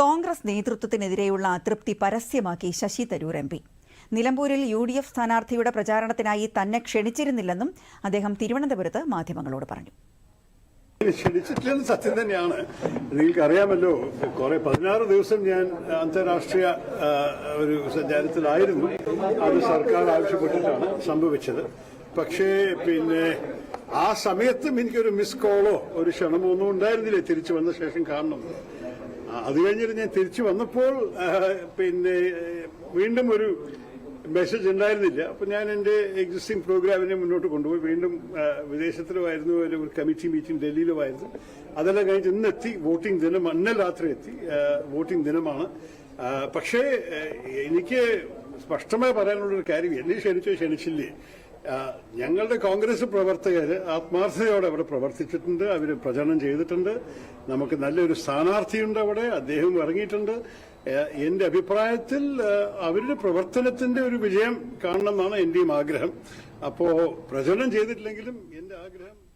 കോൺഗ്രസ് നേതൃത്വത്തിനെതിരെയുള്ള അതൃപ്തി പരസ്യമാക്കി ശശി തരൂർ എം പി. നിലമ്പൂരിൽ യു ഡി എഫ് സ്ഥാനാർത്ഥിയുടെ പ്രചാരണത്തിനായി തന്നെ ക്ഷണിച്ചിരുന്നില്ലെന്നും അദ്ദേഹം തിരുവനന്തപുരത്ത് മാധ്യമങ്ങളോട് പറഞ്ഞു. ക്ഷണിച്ചിട്ടില്ലെന്ന് സത്യം തന്നെയാണ്. നിങ്ങൾക്ക് അറിയാമല്ലോ കുറെ പതിനാറ് ദിവസം ഞാൻ അന്താരാഷ്ട്രീയ ഒരു സഞ്ചാരത്തിലായിരുന്നു. അത് സർക്കാർ ആവശ്യപ്പെട്ടിട്ടാണ് സംഭവിച്ചത്. പക്ഷേ പിന്നെ ആ സമയത്തും എനിക്കൊരു മിസ് കോളോ ഒരു ക്ഷണമോ ഒന്നും ഉണ്ടായിരുന്നില്ല തിരിച്ചു വന്ന ശേഷം കാണണം. അത് കഴിഞ്ഞിട്ട് ഞാൻ തിരിച്ചു വന്നപ്പോൾ പിന്നെ വീണ്ടും ഒരു മെസ്സേജ് ഉണ്ടായിരുന്നില്ല. അപ്പൊ ഞാൻ എന്റെ എക്സിസ്റ്റിംഗ് പ്രോഗ്രാമിനെ മുന്നോട്ട് കൊണ്ടുപോയി. വീണ്ടും വിദേശത്തിലുമായിരുന്നു ഒരു കമ്മിറ്റി മീറ്റിംഗ് ഡൽഹിയിലുമായിരുന്നു. അതെല്ലാം കഴിഞ്ഞ് ഇന്നെത്തി വോട്ടിംഗ് ദിനം അന്ന രാത്രി എത്തി. വോട്ടിംഗ് ദിനമാണ്. പക്ഷേ എനിക്ക് സ്പഷ്ടമായി പറയാനുള്ളൊരു കാര്യം എന്നെ ക്ഷണിച്ചോ ക്ഷണിച്ചില്ലേ? ഞങ്ങളുടെ കോൺഗ്രസ് പ്രവർത്തകർ ആത്മാർത്ഥതയോടെ അവിടെ പ്രവർത്തിച്ചിട്ടുണ്ട് അവർ പ്രചരണം ചെയ്തിട്ടുണ്ട്. നമുക്ക് നല്ലൊരു സ്ഥാനാർത്ഥിയുണ്ട് അവിടെ അദ്ദേഹം ഇറങ്ങിയിട്ടുണ്ട്. എന്റെ അഭിപ്രായത്തിൽ അവരുടെ പ്രവർത്തനത്തിന്റെ ഒരു വിജയം കാണണമെന്നാണ് എന്റെയും ആഗ്രഹം. അപ്പോ പ്രചരണം ചെയ്തിട്ടില്ലെങ്കിലും എന്റെ ആഗ്രഹം